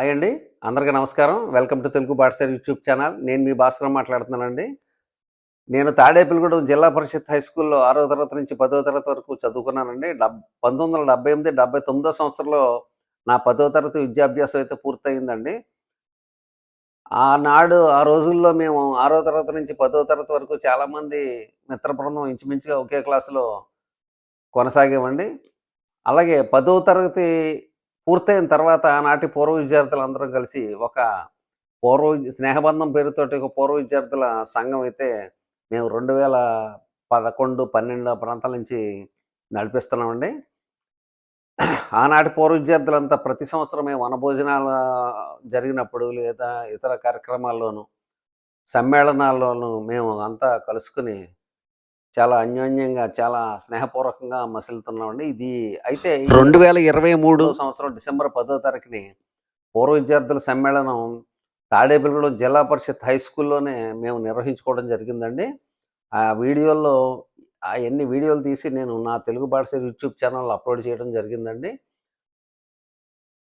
Hi అండి. అందరికీ నమస్కారం. వెల్కమ్ టు తెలుగు పాఠశాల యూట్యూబ్ ఛానల్. నేను మీ భాస్కర్ మాట్లాడుతున్నానండి. నేను తాడేపల్లిగూడెం జిల్లా పరిషత్ హై స్కూల్లో ఆరో తరగతి నుంచి పదో తరగతి వరకు చదువుకున్నానండి. డబ్ పంతొమ్మిది వందల డెబ్బై ఎనిమిది డెబ్బై తొమ్మిదో సంవత్సరంలో నా పదో తరగతి విద్యాభ్యాసం అయితే పూర్తయిందండి. ఆనాడు ఆ రోజుల్లో మేము ఆరో తరగతి నుంచి పదో తరగతి వరకు చాలామంది మిత్ర బృందం ఇంచుమించుగా ఒకే క్లాసులో కొనసాగేవండి. అలాగే పదో తరగతి పూర్తయిన తర్వాత ఆనాటి పూర్వ విద్యార్థులు అందరం కలిసి ఒక పూర్వ స్నేహబంధం పేరుతోటి ఒక పూర్వ విద్యార్థుల సంఘం అయితే మేము రెండు వేల పదకొండు పన్నెండు ప్రాంతాల నుంచి నడిపిస్తున్నామండి. ఆనాటి పూర్వ విద్యార్థులంతా ప్రతి సంవత్సరం మేము వనభోజనాలు జరిగినప్పుడు లేదా ఇతర కార్యక్రమాల్లోనూ సమ్మేళనాల్లోనూ మేము అంతా కలుసుకుని చాలా అన్యోన్యంగా చాలా స్నేహపూర్వకంగా మసులుతున్నామండి. ఇది అయితే రెండు వేల ఇరవై మూడు సంవత్సరం డిసెంబర్ పదో తారీఖుని పూర్వ విద్యార్థుల సమ్మేళనం తాడేపల్లిగూడెం జిల్లా పరిషత్ హై స్కూల్లోనే మేము నిర్వహించుకోవడం జరిగిందండి. ఆ వీడియోల్లో ఆ ఎన్ని వీడియోలు తీసి నేను నా తెలుగు భాష యూట్యూబ్ ఛానల్లో అప్లోడ్ చేయడం జరిగిందండి.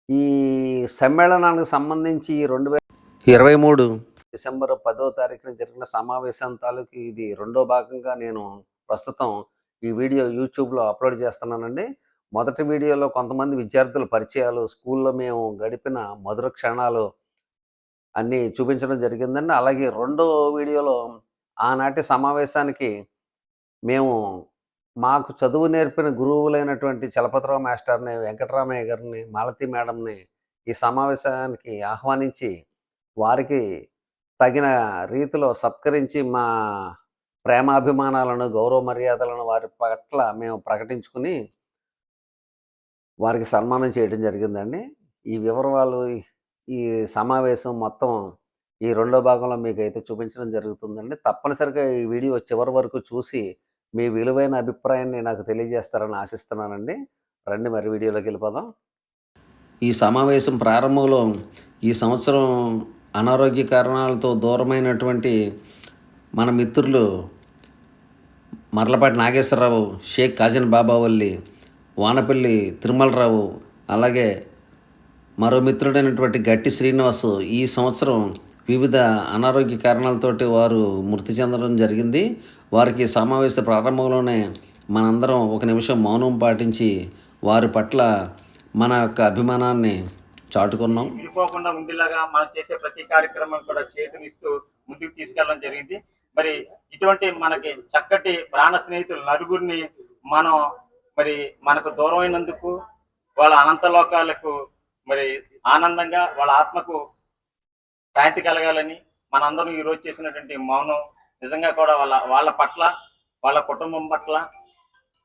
ఈ సమ్మేళనానికి సంబంధించి రెండు వేల ఇరవై మూడు డిసెంబర్ పదో తారీఖున జరిగిన సమావేశం తాలూకు ఇది రెండో భాగంగా నేను ప్రస్తుతం ఈ వీడియో యూట్యూబ్లో అప్లోడ్ చేస్తున్నానండి. మొదటి వీడియోలో కొంతమంది విద్యార్థుల పరిచయాలు స్కూల్లో మేము గడిపిన మధుర క్షణాలు అన్నీ చూపించడం జరిగిందండి. అలాగే రెండో వీడియోలో ఆనాటి సమావేశానికి మేము మాకు చదువు నేర్పిన గురువులైనటువంటి చలపతిరావు మాస్టర్ని వెంకటరామయ్య గారిని మాలతి మేడంని ఈ సమావేశానికి ఆహ్వానించి వారికి తగిన రీతిలో సత్కరించి మా ప్రేమాభిమానాలను గౌరవ మర్యాదలను వారి పట్ల మేము ప్రకటించుకుని వారికి సన్మానం చేయడం జరిగిందండి. ఈ వివరాలు ఈ సమావేశం మొత్తం ఈ రెండో భాగంలో మీకు అయితే చూపించడం జరుగుతుందండి. తప్పనిసరిగా ఈ వీడియో చివరి వరకు చూసి మీ విలువైన అభిప్రాయాన్ని నాకు తెలియజేస్తారని ఆశిస్తున్నానండి. రండి మరి వీడియోలోకి వెళ్ళిపోదాం. ఈ సమావేశం ప్రారంభంలో ఈ సంవత్సరం అనారోగ్య కారణాలతో దూరమైనటువంటి మన మిత్రులు మర్లపాటి నాగేశ్వరరావు షేక్ కాజన్ బాబావల్లి వానపల్లి తిరుమలరావు అలాగే మరో మిత్రుడైనటువంటి గట్టి శ్రీనివాస్ ఈ సంవత్సరం వివిధ అనారోగ్య కారణాలతోటి వారు మృతి చెందడం జరిగింది. వారికి సమావేశ ప్రారంభంలోనే మనందరం ఒక నిమిషం మౌనం పాటించి వారి పట్ల మన యొక్క అభిమానాన్ని చాటుకున్నాం. విడిపోకుండా ఉండేలాగా మనం చేసే ప్రతి కార్యక్రమం కూడా చేతునిస్తూ ముందుకు తీసుకెళ్ళడం జరిగింది. మరి ఇటువంటి మనకి చక్కటి ప్రాణ స్నేహితులు నలుగురిని మనం మరి మనకు దూరమైనందుకు వాళ్ళ అనంత లోకాలకు మరి ఆనందంగా వాళ్ళ ఆత్మకు శాంతి కలగాలని మనందరం ఈ రోజు చేసినటువంటి మౌనం నిజంగా కూడా వాళ్ళ వాళ్ళ పట్ల వాళ్ళ కుటుంబం పట్ల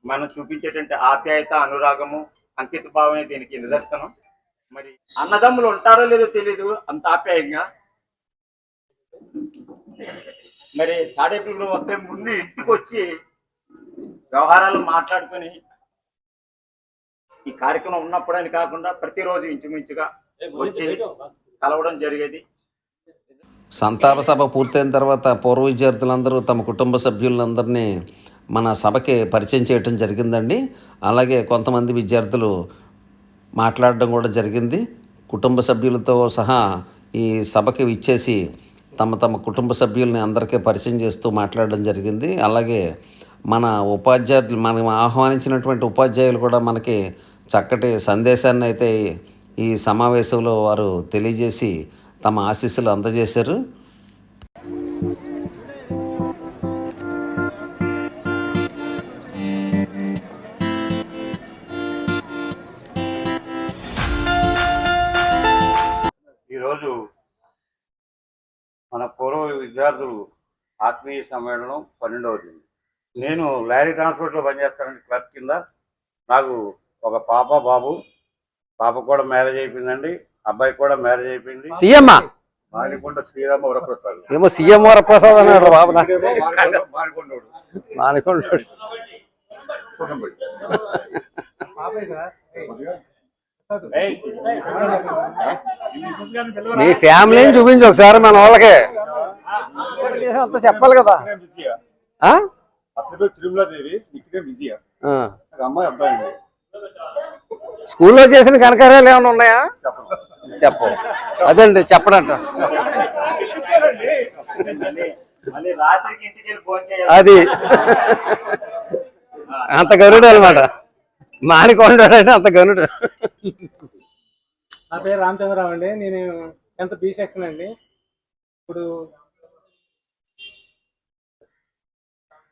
మనం చూపించేటువంటి ఆప్యాయత అనురాగము అంకిత భావమే దీనికి నిదర్శనం. మరి అన్నదమ్ములు ఉంటారో లేదో తెలియదు అంత ఆప్యాయంగా. మరి తాడేపల్లిలో వస్తే ముందు ఇంటికి వచ్చి వ్యవహారాలు మాట్లాడుకొని ఈ కార్యక్రమం ఉన్నప్పుడని కాకుండా ప్రతిరోజు ఇంచుమించుగా వచ్చి కలవడం జరిగేది. సంతాప సభ పూర్తయిన తర్వాత పూర్వ విద్యార్థులందరూ తమ కుటుంబ సభ్యులందరినీ మన సభకి పరిచయం చేయటం జరిగిందండి. అలాగే కొంతమంది విద్యార్థులు మాట్లాడడం కూడా జరిగింది. కుటుంబ సభ్యులతో సహా ఈ సభకి ఇచ్చేసి తమ తమ కుటుంబ సభ్యుల్ని అందరికీ పరిచయం చేస్తూ మాట్లాడడం జరిగింది. అలాగే మన ఉపాధ్యాయులు మనం ఆహ్వానించినటువంటి ఉపాధ్యాయులు కూడా మనకి చక్కటి సందేశాన్ని అయితే ఈ సమావేశంలో వారు తెలియజేసి తమ ఆశీస్సులు అందజేశారు. విద్యార్థులు ఆత్మీయ సమ్మేళనం పన్నెండవది. నేను లారీ ట్రాన్స్పోర్ట్లో పనిచేస్తానండి క్లబ్ కింద. నాకు ఒక పాప బాబు. పాప కూడా మ్యారేజ్ అయిపోయిందండి. అబ్బాయి కూడా మ్యారేజ్ అయిపోయింది. సీఎం మానికొండ శ్రీరామ వరప్రసాద్. ఏమో సీఎం వరప్రసాద్ అన్నాడు బాబు మానికొండోడు మీ ఫ్యామిలీని చూపించు ఒకసారి మన వాళ్ళకి. అంత చెప్పాలి కదా. ఆ? విజయ. ఆ. అమ్మాయి అబ్బాయి అండి. స్కూల్లో చేసిన కనకార్యాలు ఏమైనా ఉన్నాయా? చెప్పండి చెప్పు. అదండి చెప్పడంట. మళ్ళీ రాత్రికి ఇంటికి వెళ్ళి ఫోన్ చేయాలి అది. అంత గరుడు అనమాట మానికొండ అంటే అంత గరుడు. నా పేరు రామచంద్రరావు అండి. నేను టెన్త్ బి సెక్షన్ అండి. ఇప్పుడు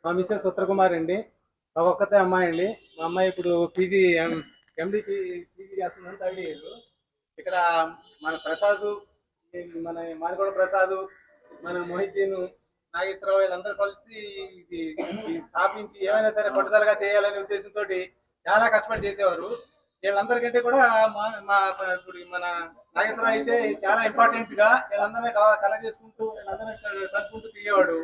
మా మిస్సెస్ ఉత్తరకుమార్ అండి. మా ఒక్కతే అమ్మాయి అండి. మా అమ్మాయి ఇప్పుడు పీజీ ఎండి పీజీ చేస్తుందని థర్డ్ ఇయర్. ఇక్కడ మన ప్రసాద్ మన మానకొండ ప్రసాద్ మన మొహిద్దీన్ నాగేశ్వరరావు వీళ్ళందరూ కలిసి ఇది స్థాపించి ఏమైనా సరే పట్టుదలగా చేయాలనే ఉద్దేశంతో చాలా కష్టపడి చేసేవారు. వీళ్ళందరికంటే కూడా మా మా ఇప్పుడు మన నాగేశ్వరరావు అయితే చాలా ఇంపార్టెంట్గా వీళ్ళందరినీ కలెక్ట్ చేసుకుంటూ వీళ్ళందరినీ కలుపుకుంటూ తిరిగేవాడు.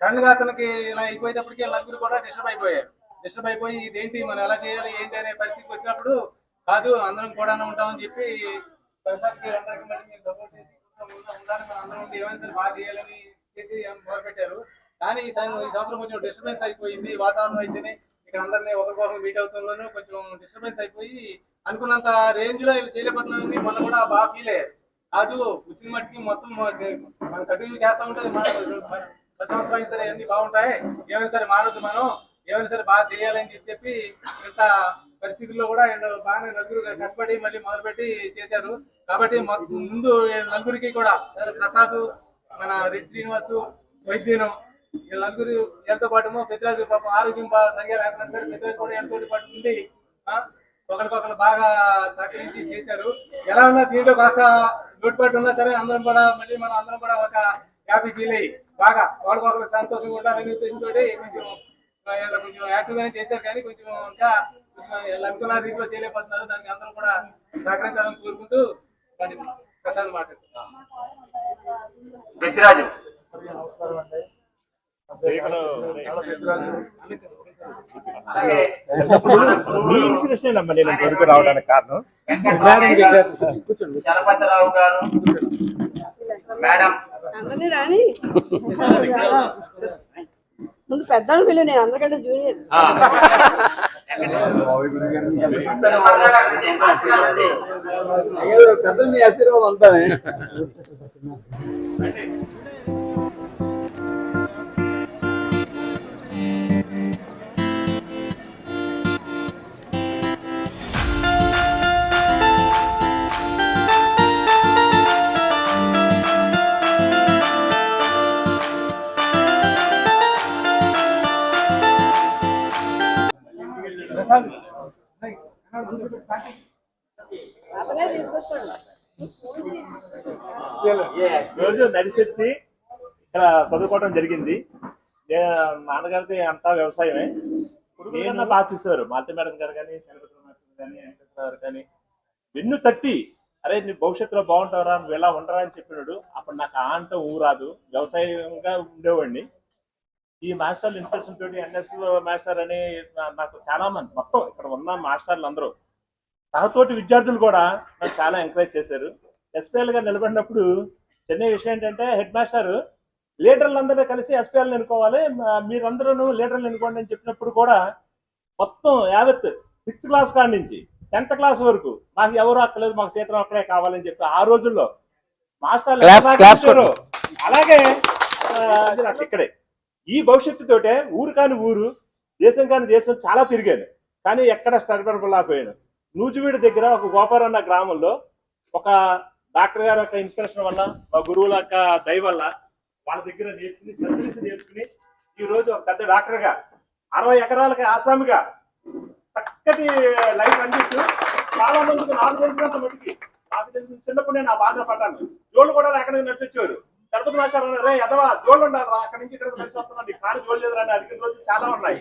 సడన్గా అతనికి ఇలా అయిపోయేటప్పటికి వీళ్ళందరూ కూడా డిస్టర్బ్ అయిపోయారు డిస్టర్బ్ అయిపోయి ఇదేంటి మనం ఎలా చేయాలి ఏంటి అనే పరిస్థితికి వచ్చినప్పుడు కాదు అందరం కూడా ఉంటామని చెప్పి ప్రసాద్కి వీళ్ళందరికీ మళ్ళీ మీరు సపోర్ట్ చేసి మనం అందరం ఉండి ఏమైనా బాగా చేయాలని చేసి మొదలు కానీ ఈ సంవత్సరం కొంచెం డిస్టర్బెన్స్ అయిపోయింది వాతావరణం అయితేనే ఇక్కడ అందరినీ ఒకరికొకరు మీట్ అవుతున్నాను కొంచెం డిస్టర్బెన్స్ అయిపోయి అనుకున్నంత రేంజ్లో వీళ్ళు చేయలేకపోతున్నారని మొన్న కూడా బాగా ఫీల్ అయ్యారు. కాదు వచ్చిన మట్టికి మొత్తం మనం కంటిన్యూ చేస్తా ఉంటుంది మన ప్రతి సంవత్సరం అయినా సరే అన్ని బాగుంటాయి. ఏమైనా సరే మారొద్దు మనం. ఏమైనా సరే బాగా చేయాలని చెప్పి చెప్పి ఇంత పరిస్థితుల్లో కూడా వీళ్ళు బాగానే నలుగురు కష్టపడి మళ్ళీ మొదలుపెట్టి చేశారు. కాబట్టి ముందు నలుగురికి కూడా ప్రసాద్ మన రెడ్డి శ్రీనివాసు వైద్యం వీళ్ళ నలుగురు వీళ్ళతో పాటు పెద్దరాజు పాపం ఆరోగ్యం బాగా సరిగా లేకపోతే సరే పెద్దరాజు కూడా వీళ్ళతో పాటు ఉండి ఆ, ఒకరికొకరు బాగా సహకరించి చేశారు. ఎలా ఉన్నా దీంట్లో కాస్త లోటుపాటు ఉన్నా సరే అందరం కూడా మళ్ళీ మనం అందరం కూడా ఒక హ్యాపీ ఫీల్ అయ్యి బాగా వాళ్ళకొకరు సంతోషంగా ఉండాలనే ఉద్దేశంతో కొంచెం వీళ్ళు కొంచెం యాక్టివ్ గానే చేశారు కానీ కొంచెం ఇంకా వీళ్ళు అనుకున్న రీతిలో చేయలేకపోతున్నారు. దానికి అందరం కూడా సహకరించాలని కోరుకుంటూ దాన్ని ప్రసాద్ మాట్లాడుతున్నాం రావడానికి కారణం? చలపతిరావు గారు. అందరినీ రాని. ముందు పెద్దలు పిల్లు నేను అందరికంటే జూనియర్. పెద్దలు మీ ఆశీర్వాదం ఉంటానే వచ్చి ఇక్కడ చదువుకోవడం జరిగింది. నాన్నగారిది అంతా వ్యవసాయమే. నేను బాగా చూసేవారు. మాల్టి మేడం గారు కానీ కానీ వెంకటేశ్వర గారు కానీ వెన్ను తట్టి అరే నీ భవిష్యత్తులో బాగుంటావురా నువ్వు ఎలా ఉండరా అని చెప్పినాడు. అప్పుడు నాకు ఆ అంత ఊరాదు వ్యవసాయంగా ఉండేవాడిని. ఈ మాస్టర్లు ఇన్స్పిరేషన్ తోటి ఎన్ఎస్ మాస్టర్ అని నాకు చాలా మంది మొత్తం ఇక్కడ ఉన్న మాస్టర్లు అందరూ సహతోటి విద్యార్థులు కూడా నాకు చాలా ఎంకరేజ్ చేశారు. ఎస్పీఎల్గా నిలబడినప్పుడు చెన్నై విషయం ఏంటంటే హెడ్ మాస్టర్ లీడర్లందరూ కలిసి ఎస్పీఎల్ ఎన్నుకోవాలి. మీరందరూ లీడర్లు ఎన్నుకోండి అని చెప్పినప్పుడు కూడా మొత్తం యావత్ సిక్స్త్ క్లాస్ కాడి నుంచి టెన్త్ క్లాస్ వరకు మాకు ఎవరు అక్కలేదు మాకు సీతం అక్కడే కావాలని చెప్పి ఆ రోజుల్లో మాస్టర్లు సహకరించారో, అలాగే ఇక్కడే. ఈ భవిష్యత్తుతోటే ఊరు కాని ఊరు దేశం కాని దేశం చాలా తిరిగాను. కానీ ఎక్కడ స్థిరపడలేకపోయాను నూజివీడు దగ్గర ఒక గోపారన్న గ్రామంలో ఒక డాక్టర్ గారి యొక్క ఇన్స్పిరేషన్ వల్ల మా గురువుల యొక్క దయ వల్ల వాళ్ళ దగ్గర నేర్చుకుని సర్వీస్ నేర్చుకుని ఈ రోజు ఒక పెద్ద డాక్టర్గా అరవై ఎకరాలకి ఆసామిగా చక్కటి లైఫ్ అందిస్తూ చాలా మందికి నాకు తెలిసినంత మటుకి నాకు తెలిసిన చిన్నప్పుడు నేను ఆ బాధ పడ్డాను. జోళ్ళు కూడా ఎక్కడికి నడిచొచ్చేవారు. తిరుపతి మాస్టర్ అన్నారు రే యదవా జోళ్ళు ఉండాలి రా అక్కడి నుంచి ఇక్కడ కలిసి వస్తున్నాను నీ కాలు జోళ్ళు లేదు అని అడిగిన రోజులు చాలా ఉన్నాయి.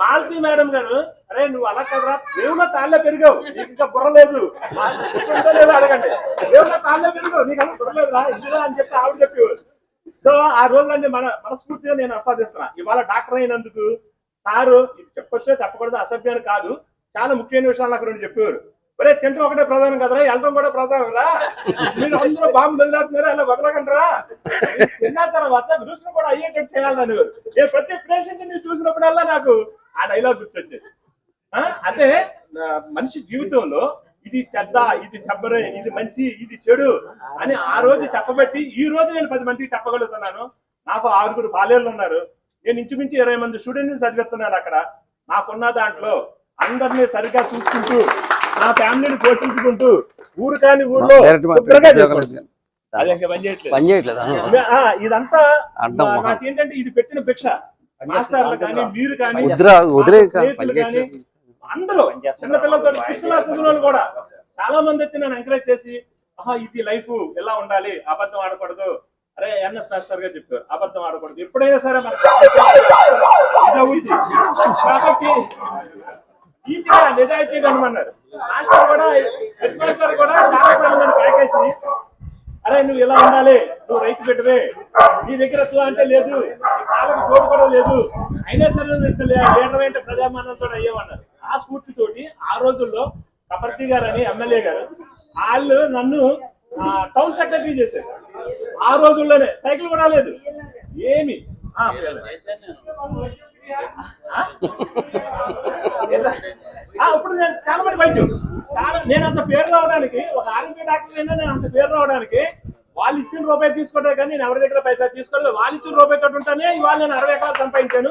మాలతి మేడం గారు అరే నువ్వు అలా కదరా దేవుళ్ళ తాళ్ళే పెరిగావు నీకు ఇంకా బుర్ర లేదు. అడగండి. దేవుళ్ళ తాళ్ళే పెరిగావు నీకు అలా బుర్ర లేదురా ఇందులో అని చెప్పి ఆవిడ చెప్పేవారు. సో ఆ రోజులన్నీ మన మనస్ఫూర్తిగా నేను ఆస్వాదిస్తున్నా. ఇవాళ డాక్టర్ అయినందుకు సారు ఇది చెప్పొచ్చో చెప్పకూడదు అసభ్యాన్ని కాదు చాలా ముఖ్యమైన విషయాలు నాకు రెండు చెప్పేవారు. ఒరే తింటం ఒకటే ప్రధానం కదరా వెళ్ళడం కూడా ప్రధానం కదా మీరు అందరూ బాంబు వదిలేస్తున్నారు అలా వదలకంటారా తిన్న తర్వాత రుసులు కూడా అయ్యేటట్టు చేయాలని నేను ప్రతి పేషెంట్ని చూసినప్పుడల్లా నాకు ఆ డైలాగ్ గుర్తొచ్చేది. అదే మనిషి జీవితంలో ఇది చెడ్డ ఇది చెబ్బరే ఇది మంచి ఇది చెడు అని ఆ రోజు చెప్పబట్టి ఈ రోజు నేను పది మందికి చెప్పగలుగుతున్నాను. నాకు ఆరుగురు బాల్యాలు ఉన్నారు. నేను ఇంచుమించు ఇరవై మంది స్టూడెంట్స్ చదివిస్తున్నాను అక్కడ. నాకున్న దాంట్లో అందరినీ సరిగ్గా చూసుకుంటూ నా ఫ్యామిలీని పోషించుకుంటూ ఊరు కాని ఊర్లో ఇదంతా. నాకేంటంటే ఇది పెట్టిన భిక్ష. మాస్టర్లు కానీ మీరు కానీ అందరూ చిన్నపిల్లలతో చదివిన వాళ్ళు కూడా చాలా మంది వచ్చి నన్ను ఎంకరేజ్ చేసి ఆహా ఇది లైఫ్ ఎలా ఉండాలి? అబద్ధం ఆడకూడదు. అరే ఎన్ఎస్ మాస్టర్గా చెప్పారు అబద్ధం ఆడకూడదు. ఎప్పుడైనా సరే మనకి కాబట్టి నీతిగా నిజాయితీగా ఉండమన్నారు మాస్టర్ కూడా హెడ్ మాస్టర్ కూడా చాలా సార్లు నన్ను అరే నువ్వు ఇలా ఉండాలి నువ్వు రైతు పెట్టవే నీ దగ్గర ఎట్లా అంటే లేదు నీ కాళ్ళకి కూడా లేదు అయినా సరే నువ్వు లీడర్ అంటే ప్రజామానంతో అయ్యేవన్నారు ఆ స్ఫూర్తితోటి ఆ రోజుల్లో కపర్తి గారు అని ఎమ్మెల్యే గారు వాళ్ళు నన్ను టౌన్ సెక్రటరీ చేశారు. ఆ రోజుల్లోనే సైకిల్ కూడా లేదు ఏమి? ఇప్పుడు నేను చాలా మంది వైద్యం చాలా నేను అంత పేరు రావడానికి ఒక ఆర్ఎంపీ డాక్టర్ అయినా నేను అంత పేరు రావడానికి వాళ్ళు ఇచ్చిన రూపాయి తీసుకోవడం కానీ నేను ఎవరి దగ్గర పైసా తీసుకోలేదు. వాళ్ళు ఇచ్చిన రూపాయి తోటి ఉంటానే ఇవాళ నేను అరవై ఎకరాలు సంపాదించాను.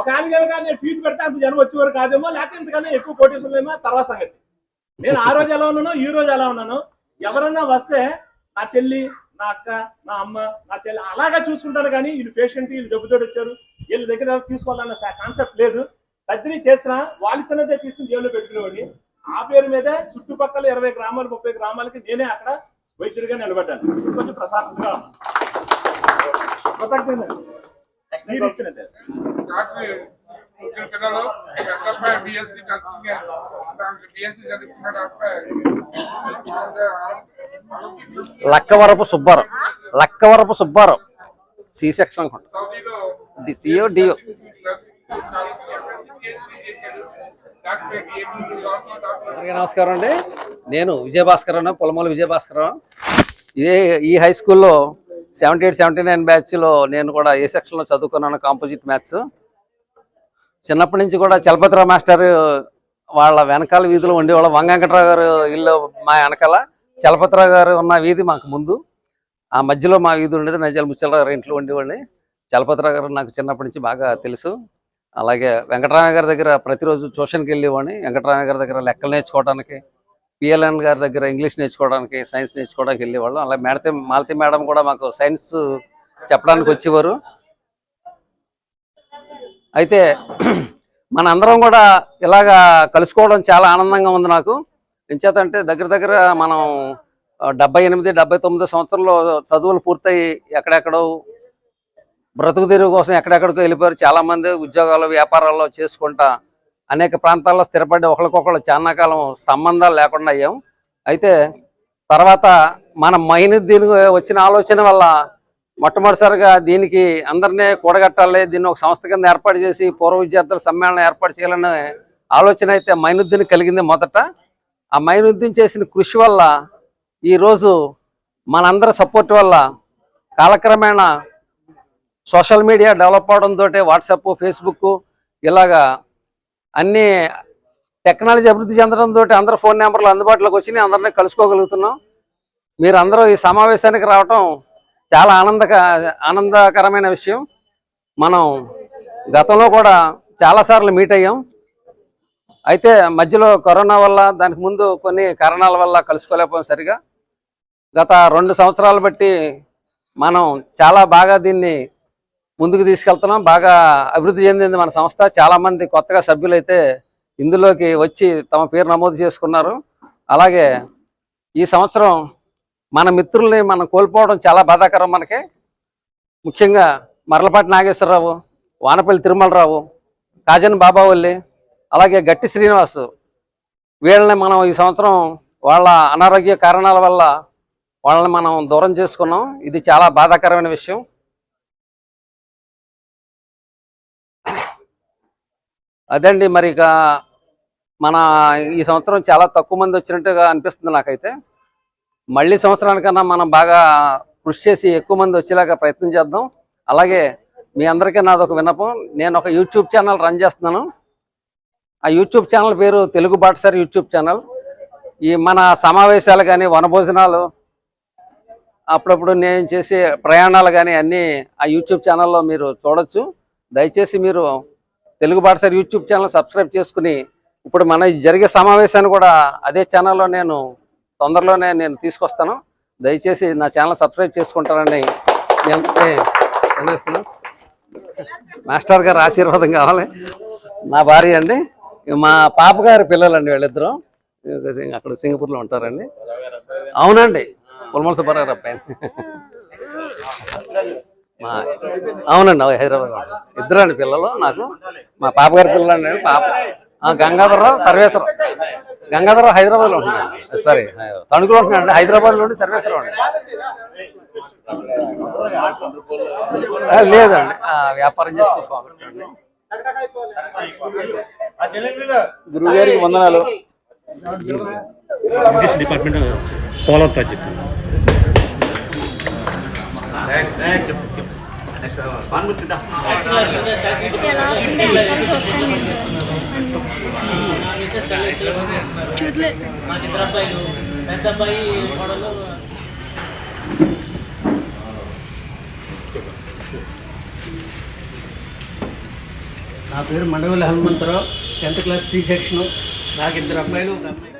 ఒక ఆయన కనుక నేను ఫీజు పెడితే అంత జనం వచ్చేవారు కాదేమో లేకపోతే ఇంతకన్నా ఎక్కువ కోటేశ్వరులేమో తర్వాత సంగతి. నేను ఆ రోజు ఎలా ఉన్నాను ఈ రోజు ఎలా ఉన్నాను. ఎవరన్నా వస్తే నా చెల్లి నా అక్క నా అమ్మ నా చెల్లి అలాగా చూసుకుంటాను కానీ వీళ్ళు పేషెంట్ వీళ్ళు జబ్బుతోటి వచ్చారు వీళ్ళ దగ్గర తీసుకోవాలన్న కాన్సెప్ట్ లేదు. సర్జరీ చేసినా వాళ్ళు ఇచ్చినదే తీసుకుని జైల్లో పెట్టుకునేవాడిని. ఆ పేరు మీదే చుట్టుపక్కల ఇరవై గ్రామాలు ముప్పై గ్రామాలకి నేనే అక్కడ వైద్యుడిగా నిలబడ్డాను. కొంచెం ప్రశాంతంగా పిల్లలు అబ్బాయి బిఎస్సి నర్సింగ్ బిఎస్సి చదువుకున్నాడు అబ్బాయి లక్కవరపు సుబ్బారావు. లక్కవరపు సుబ్బారావు. సి సెక్షన్ అనుకుంటా. CO DO. అందరికీ నమస్కారం అండి. నేను విజయభాస్కర్ అన్న పొలమూల విజయభాస్కర్ ఇదే ఈ హై స్కూల్లో సెవెంటీ ఎయిట్ సెవెంటీ నైన్ బ్యాచ్లో నేను కూడా ఏ సెక్షన్లో చదువుకున్నాను కాంపోజిట్ మ్యాథ్స్. చిన్నప్పటి నుంచి కూడా చలపతిరావు మాస్టర్ వాళ్ళ వెనకాల వీధిలో ఉండేవాళ్ళం. వంగంకటరావు గారు ఇల్లు మా వెనకాల. చలపతిరావు గారు ఉన్న వీధి మాకు ముందు. ఆ మధ్యలో మా వీధి ఉండేది నజాల ముచ్చలరావు గారు ఇంట్లో ఉండేవాడిని చలపతిరావు గారు నాకు చిన్నప్పటి నుంచి బాగా తెలుసు. అలాగే వెంకటరామయ్య గారి దగ్గర ప్రతిరోజు ట్యూషన్కి వెళ్ళేవాడిని. వెంకటరామయ్య గారి దగ్గర లెక్కలు నేర్చుకోవడానికి పిఎల్ఎన్ గారి దగ్గర ఇంగ్లీష్ నేర్చుకోవడానికి సైన్స్ నేర్చుకోవడానికి వెళ్ళేవాళ్ళం. అలాగే మేడతే మాలతి మేడం కూడా మాకు సైన్స్ చెప్పడానికి వచ్చేవారు. అయితే మన అందరం కూడా ఇలాగా కలుసుకోవడం చాలా ఆనందంగా ఉంది నాకు. ఎంచేతంటే దగ్గర దగ్గర మనం డెబ్బై ఎనిమిది డెబ్బై తొమ్మిది సంవత్సరంలో చదువులు పూర్తయి ఎక్కడెక్కడో బ్రతుకు తెరువు కోసం ఎక్కడెక్కడికో వెళ్ళిపోయారు. చాలా మంది ఉద్యోగాలు వ్యాపారాల్లో చేసుకుంటా అనేక ప్రాంతాల్లో స్థిరపడి ఒకరికొకరు చాలా కాలం సంబంధాలు లేకుండా అయ్యాం. అయితే తర్వాత మన మైనుద్దీన్ వచ్చిన ఆలోచన వల్ల మొట్టమొదటిసారిగా దీనికి అందరినీ కూడగట్టాలి దీన్ని ఒక సంస్థ కింద ఏర్పాటు చేసి పూర్వ విద్యార్థుల సమ్మేళనం ఏర్పాటు చేయాలనే ఆలోచన అయితే మైనుద్దీన్ కలిగింది మొదట. ఆ మైనుద్దీన్ చేసిన కృషి వల్ల ఈరోజు మనందరి సపోర్ట్ వల్ల కాలక్రమేణా సోషల్ మీడియా డెవలప్ అవడంతో వాట్సాప్ ఫేస్బుక్ ఇలాగా అన్ని టెక్నాలజీ అభివృద్ధి చెందడంతో అందరు ఫోన్ నెంబర్లు అందుబాటులోకి వచ్చినాయి. అందరినీ కలుసుకోగలుగుతున్నాం. మీరు అందరూ ఈ సమావేశానికి రావటం చాలా ఆనందక ఆనందకరమైన విషయం. మనం గతంలో కూడా చాలాసార్లు మీట్ అయ్యాం. అయితే మధ్యలో కరోనా వల్ల దానికి ముందు కొన్ని కారణాల వల్ల కలుసుకోలేకపోయాం సరిగా. గత రెండు సంవత్సరాలు బట్టి మనం చాలా బాగా దీన్ని ముందుకు తీసుకెళ్తున్నాం. బాగా అభివృద్ధి చెందింది మన సంస్థ. చాలామంది కొత్తగా సభ్యులైతే ఇందులోకి వచ్చి తమ పేరు నమోదు చేసుకున్నారు. అలాగే ఈ సంవత్సరం మన మిత్రుల్ని మనం కోల్పోవడం చాలా బాధాకరం మనకి. ముఖ్యంగా మరలపాటి నాగేశ్వరరావు వానపల్లి తిరుమలరావు కాజన్ బాబావల్లి అలాగే గట్టి శ్రీనివాస్ వీళ్ళని మనం ఈ సంవత్సరం వాళ్ళ అనారోగ్య కారణాల వల్ల వాళ్ళని మనం దూరం చేసుకున్నాం. ఇది చాలా బాధాకరమైన విషయం. అదండి మరి ఇక మన ఈ సంవత్సరం చాలా తక్కువ మంది వచ్చినట్టుగా అనిపిస్తుంది నాకైతే. మళ్ళీ సంవత్సరానికన్నా మనం బాగా కృషి చేసి ఎక్కువ మంది వచ్చేలాగా ప్రయత్నం చేద్దాం. అలాగే మీ అందరికీ నాది ఒక విన్నపం. నేను ఒక యూట్యూబ్ ఛానల్ రన్ చేస్తున్నాను. ఆ యూట్యూబ్ ఛానల్ పేరు తెలుగు బాటసారి యూట్యూబ్ ఛానల్ ఈ మన సమావేశాలు కానీ వనభోజనాలు అప్పుడప్పుడు నేను చేసే ప్రయాణాలు కానీ అన్నీ ఆ యూట్యూబ్ ఛానల్లో మీరు చూడొచ్చు. దయచేసి మీరు తెలుగు బాటసారి యూట్యూబ్ ఛానల్ సబ్స్క్రైబ్ చేసుకుని ఇప్పుడు మన జరిగే సమావేశాన్ని కూడా అదే ఛానల్లో నేను తొందరలోనే నేను తీసుకొస్తాను. దయచేసి నా ఛానల్ సబ్స్క్రైబ్ చేసుకుంటారని నేను మాస్టర్ గారు ఆశీర్వాదం కావాలి. నా భార్య అండి. మా పాపగారి పిల్లలండి వీళ్ళిద్దరూ. అక్కడ సింగపూర్లో ఉంటారండి. అవునండి. పుల్మల సుబ్బారావు అబ్బాయి. మా అవునండి హైదరాబాద్ ఇద్దరు అండి పిల్లలు నాకు. మా పాపగారి పిల్లలు పిల్లలండి పాప గంగాధరరావు సర్వేశ్వరం గంగాధరరావు హైదరాబాద్లో ఉంటున్నాడు. సారీ తణుకులో ఉంటున్నాడు హైదరాబాద్లో ఉండి సర్వేశ్వరరావు అండి. లేదండి. ఆ, వ్యాపారం చేస్తూ పోగొట్టండి గురువు గారికి వందనాలు. Department of project. మాకిద్దరు అబ్బాయిలు పెద్ద అబ్బాయి నా పేరు Mandavalli Hanumantharao tenth class C section. నాకు ఇద్దరు అబ్బాయిలు ఒక అమ్మాయి.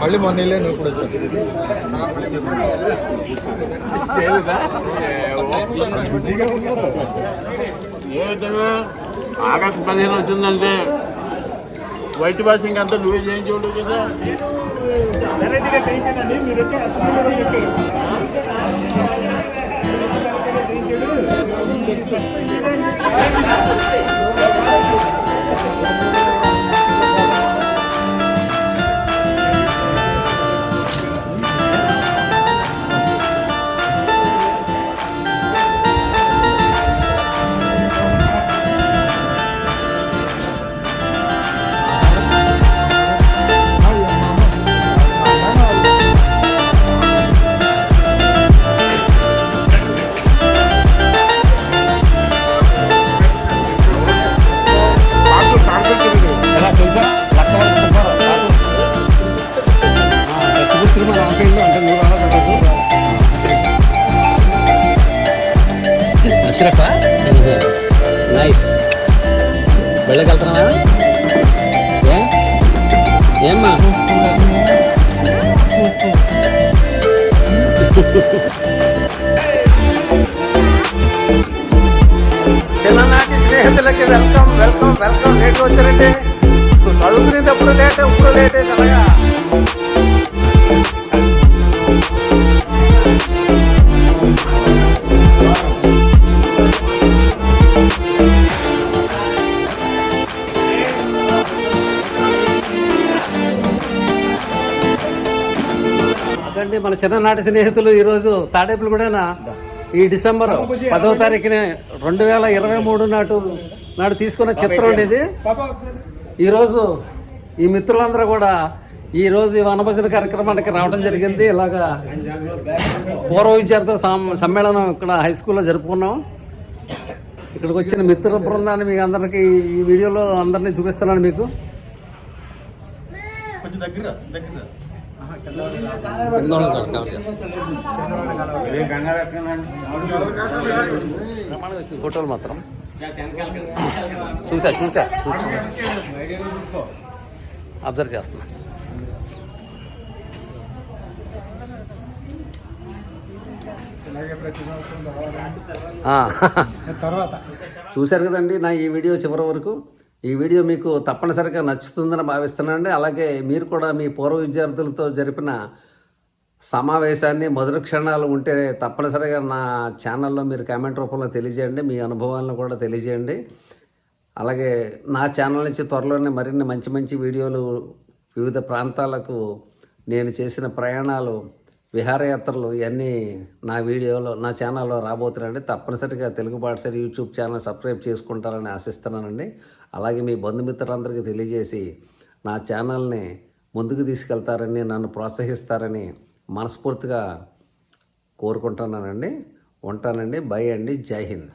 మళ్ళీ మొన్న వెళ్ళే నువ్వు ఇప్పుడు ఏ విధంగా ఆగస్టు పదిహేను వచ్చిందంటే వైట్ వాషింగ్ అంతా నువ్వే చేయించు కదా. మీరు స్నేహితులకి వెల్కమ్ వెల్కమ్ వెల్కమ్. లేట్ వచ్చారంటే చదువుకునేటప్పుడు లేట్ ఇప్పుడు లేట్ అదండి మన చిన్ననాటి స్నేహితులు ఈరోజు తాడేపులు కూడా ఈ డిసెంబర్ పదవ తారీఖున రెండు వేల ఇరవై మూడు నాటు నాడు తీసుకున్న చిత్రం అండి ఇది. ఈరోజు ఈ మిత్రులందరూ కూడా ఈ రోజు ఈ వనభోజన కార్యక్రమానికి రావడం జరిగింది. ఇలాగా పూర్వ విద్యార్థుల సమ్- సమ్మేళనం ఇక్కడ హై స్కూల్లో జరుపుకున్నాం. ఇక్కడికి వచ్చిన మిత్రుల బృందాన్ని మీకు అందరికీ ఈ వీడియోలో అందరినీ చూపిస్తున్నాను మీకు. కూడా కవర్ ఫోటోలు మాత్రం. చూసా చూసా చూసా. అబ్జర్వ్ చేస్తున్నా. చూశారు కదండి నా ఈ వీడియో చివరి వరకు. ఈ వీడియో మీకు తప్పనిసరిగా నచ్చుతుందని భావిస్తున్నానండి. అలాగే మీరు కూడా మీ పూర్వ విద్యార్థులతో జరిపిన సమావేశాన్ని మొదటి క్షణాలు ఉంటే తప్పనిసరిగా నా ఛానల్లో మీరు కామెంట్ రూపంలో తెలియజేయండి. మీ అనుభవాలను కూడా తెలియజేయండి. అలాగే నా ఛానల్ నుంచి త్వరలోనే మరిన్ని మంచి మంచి వీడియోలు వివిధ ప్రాంతాలకు నేను చేసిన ప్రయాణాలు విహారయాత్రలు ఇవన్నీ నా వీడియోలో నా ఛానల్లో రాబోతున్నాయండి. తప్పనిసరిగా తెలుగు పాఠశాల యూట్యూబ్ ఛానల్ సబ్స్క్రైబ్ చేసుకుంటారని ఆశిస్తున్నానండి. అలాగే మీ బంధుమిత్రులందరికీ తెలియజేసి నా ఛానల్ని ముందుకు తీసుకెళ్తారని నన్ను ప్రోత్సహిస్తారని మనస్ఫూర్తిగా కోరుకుంటున్నానండి. ఉంటానండి. బై అండి. జై హింద్.